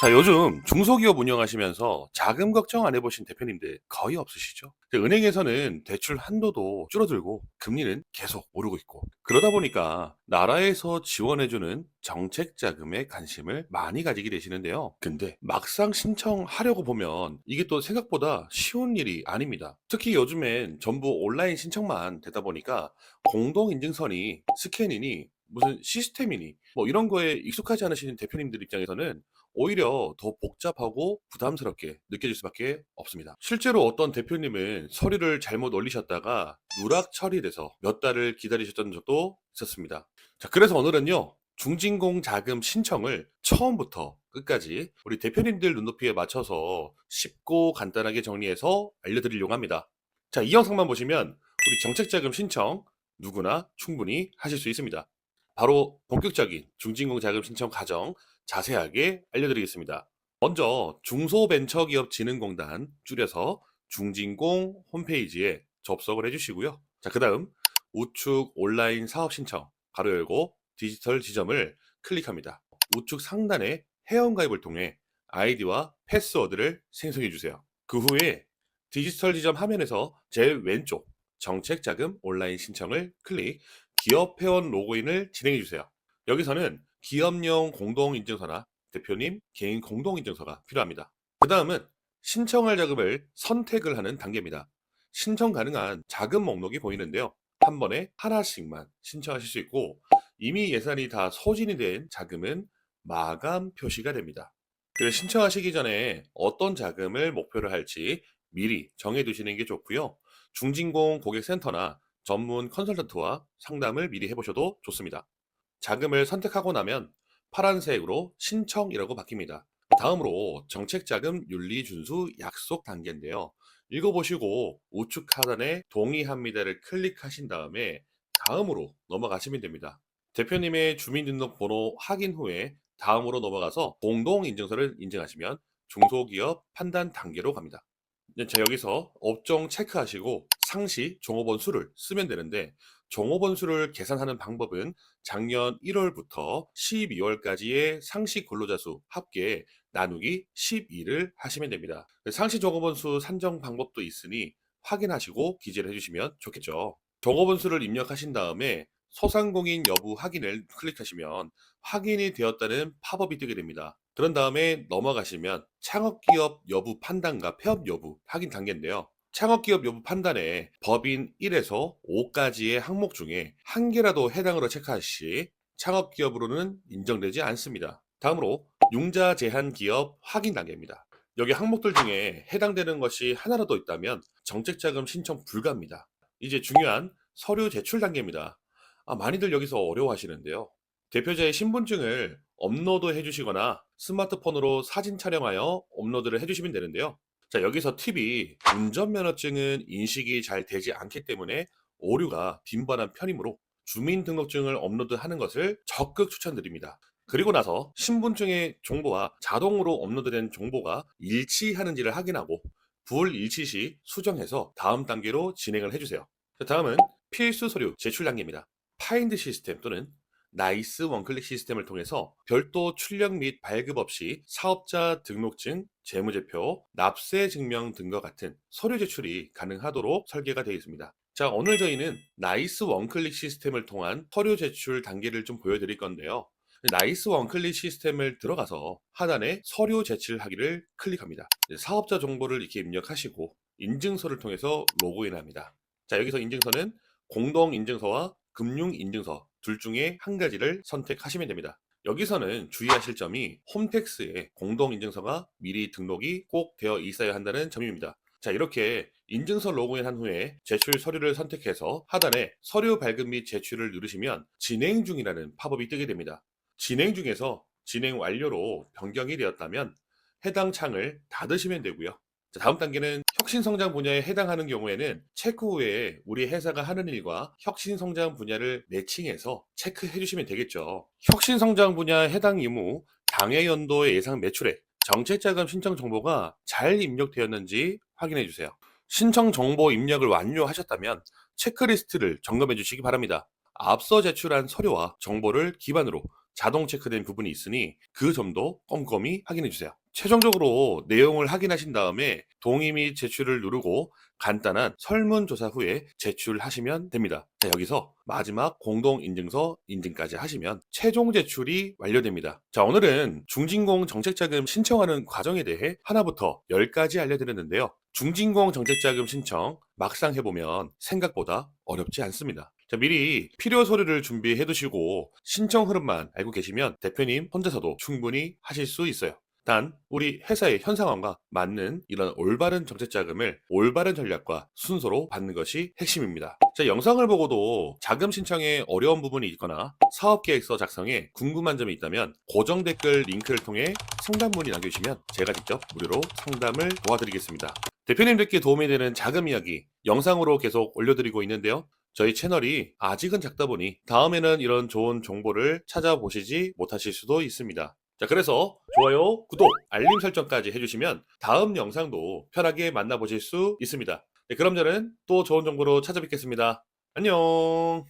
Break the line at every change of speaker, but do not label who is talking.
자, 요즘 중소기업 운영하시면서 자금 걱정 안 해보신 대표님들 거의 없으시죠? 은행에서는 대출 한도도 줄어들고 금리는 계속 오르고 있고 그러다 보니까 나라에서 지원해주는 정책 자금에 관심을 많이 가지게 되시는데요. 근데 막상 신청하려고 보면 이게 또 생각보다 쉬운 일이 아닙니다. 특히 요즘엔 전부 온라인 신청만 되다 보니까 공동인증서니 스캔이니 무슨 시스템이니 뭐 이런 거에 익숙하지 않으시는 대표님들 입장에서는 오히려 더 복잡하고 부담스럽게 느껴질 수밖에 없습니다. 실제로 어떤 대표님은 서류를 잘못 올리셨다가 누락 처리돼서 몇 달을 기다리셨던 적도 있었습니다. 자, 그래서 오늘은요. 중진공 자금 신청을 처음부터 끝까지 우리 대표님들 눈높이에 맞춰서 쉽고 간단하게 정리해서 알려드리려고 합니다. 자, 이 영상만 보시면 우리 정책자금 신청 누구나 충분히 하실 수 있습니다. 바로 본격적인 중진공 자금 신청 과정 자세하게 알려드리겠습니다. 먼저 중소벤처기업진흥공단 줄여서 중진공 홈페이지에 접속을 해주시고요. 자, 그 다음 우측 온라인 사업 신청 가로 열고 디지털 지점을 클릭합니다. 우측 상단에 회원가입을 통해 아이디와 패스워드를 생성해 주세요. 그 후에 디지털 지점 화면에서 제일 왼쪽 정책자금 온라인 신청을 클릭, 기업 회원 로그인을 진행해 주세요. 여기서는 기업용 공동 인증서나 대표님 개인 공동 인증서가 필요합니다. 그 다음은 신청할 자금을 선택을 하는 단계입니다. 신청 가능한 자금 목록이 보이는데요. 한 번에 하나씩만 신청하실 수 있고 이미 예산이 다 소진이 된 자금은 마감 표시가 됩니다. 그래서 신청하시기 전에 어떤 자금을 목표로 할지 미리 정해두시는 게 좋고요. 중진공 고객센터나 전문 컨설턴트와 상담을 미리 해보셔도 좋습니다. 자금을 선택하고 나면 파란색으로 신청이라고 바뀝니다. 다음으로 정책자금 윤리 준수 약속 단계인데요. 읽어보시고 우측 하단에 동의합니다를 클릭하신 다음에 다음으로 넘어가시면 됩니다. 대표님의 주민등록번호 확인 후에 다음으로 넘어가서 공동인증서를 인증하시면 중소기업 판단 단계로 갑니다. 이제 자, 여기서 업종 체크하시고 상시 종업원 수를 쓰면 되는데 종업원 수를 계산하는 방법은 작년 1월부터 12월까지의 상시 근로자 수 합계 나누기 12를 하시면 됩니다. 상시 종업원 수 산정 방법도 있으니 확인하시고 기재를 해주시면 좋겠죠. 종업원 수를 입력하신 다음에 소상공인 여부 확인을 클릭하시면 확인이 되었다는 팝업이 뜨게 됩니다. 그런 다음에 넘어가시면 창업기업 여부 판단과 폐업 여부 확인 단계인데요. 창업기업 여부 판단에 법인 1에서 5까지의 항목 중에 한 개라도 해당으로 체크하시 창업기업으로는 인정되지 않습니다. 다음으로 융자 제한 기업 확인 단계입니다. 여기 항목들 중에 해당되는 것이 하나라도 있다면 정책자금 신청 불가입니다. 이제 중요한 서류 제출 단계입니다. 아, 많이들 여기서 어려워하시는데요. 대표자의 신분증을 업로드 해주시거나 스마트폰으로 사진 촬영하여 업로드를 해주시면 되는데요. 자, 여기서 팁이 운전면허증은 인식이 잘 되지 않기 때문에 오류가 빈번한 편이므로 주민등록증을 업로드하는 것을 적극 추천드립니다. 그리고 나서 신분증의 정보와 자동으로 업로드된 정보가 일치하는지를 확인하고 불일치 시 수정해서 다음 단계로 진행을 해주세요. 자, 다음은 필수 서류 제출 단계입니다. 파인드 시스템 또는 나이스 원클릭 시스템을 통해서 별도 출력 및 발급 없이 사업자 등록증, 재무제표, 납세 증명 등과 같은 서류 제출이 가능하도록 설계가 되어 있습니다. 자, 오늘 저희는 나이스 원클릭 시스템을 통한 서류 제출 단계를 좀 보여드릴 건데요. 나이스 원클릭 시스템을 들어가서 하단에 서류 제출하기를 클릭합니다. 사업자 정보를 이렇게 입력하시고 인증서를 통해서 로그인합니다. 자, 여기서 인증서는 공동 인증서와 금융 인증서 둘 중에 한 가지를 선택하시면 됩니다. 여기서는 주의하실 점이 홈택스에 공동인증서가 미리 등록이 꼭 되어 있어야 한다는 점입니다. 자, 이렇게 인증서 로그인 한 후에 제출 서류를 선택해서 하단에 서류 발급 및 제출을 누르시면 진행 중이라는 팝업이 뜨게 됩니다. 진행 중에서 진행 완료로 변경이 되었다면 해당 창을 닫으시면 되고요. 자, 다음 단계는 혁신 성장 분야에 해당하는 경우에는 체크 후에 우리 회사가 하는 일과 혁신 성장 분야를 매칭해서 체크해 주시면 되겠죠. 혁신 성장 분야 해당 임무, 당해 연도의 예상 매출액, 정책자금 신청 정보가 잘 입력되었는지 확인해 주세요. 신청 정보 입력을 완료하셨다면 체크리스트를 점검해 주시기 바랍니다. 앞서 제출한 서류와 정보를 기반으로 자동 체크된 부분이 있으니 그 점도 꼼꼼히 확인해 주세요. 최종적으로 내용을 확인하신 다음에 동의 및 제출을 누르고 간단한 설문조사 후에 제출하시면 됩니다. 자, 여기서 마지막 공동인증서 인증까지 하시면 최종 제출이 완료됩니다. 자, 오늘은 중진공 정책자금 신청하는 과정에 대해 하나부터 열까지 알려드렸는데요. 중진공 정책자금 신청 막상 해보면 생각보다 어렵지 않습니다. 자, 미리 필요 서류를 준비해 두시고 신청 흐름만 알고 계시면 대표님 혼자서도 충분히 하실 수 있어요. 단 우리 회사의 현 상황과 맞는 이런 올바른 정책 자금을 올바른 전략과 순서로 받는 것이 핵심입니다. 자, 영상을 보고도 자금 신청에 어려운 부분이 있거나 사업 계획서 작성에 궁금한 점이 있다면 고정 댓글 링크를 통해 상담 문의 남겨주시면 제가 직접 무료로 상담을 도와드리겠습니다. 대표님들께 도움이 되는 자금 이야기 영상으로 계속 올려드리고 있는데요. 저희 채널이 아직은 작다 보니 다음에는 이런 좋은 정보를 찾아보시지 못하실 수도 있습니다. 자, 그래서 좋아요, 구독, 알림 설정까지 해주시면 다음 영상도 편하게 만나보실 수 있습니다. 네, 그럼 저는 또 좋은 정보로 찾아뵙겠습니다. 안녕!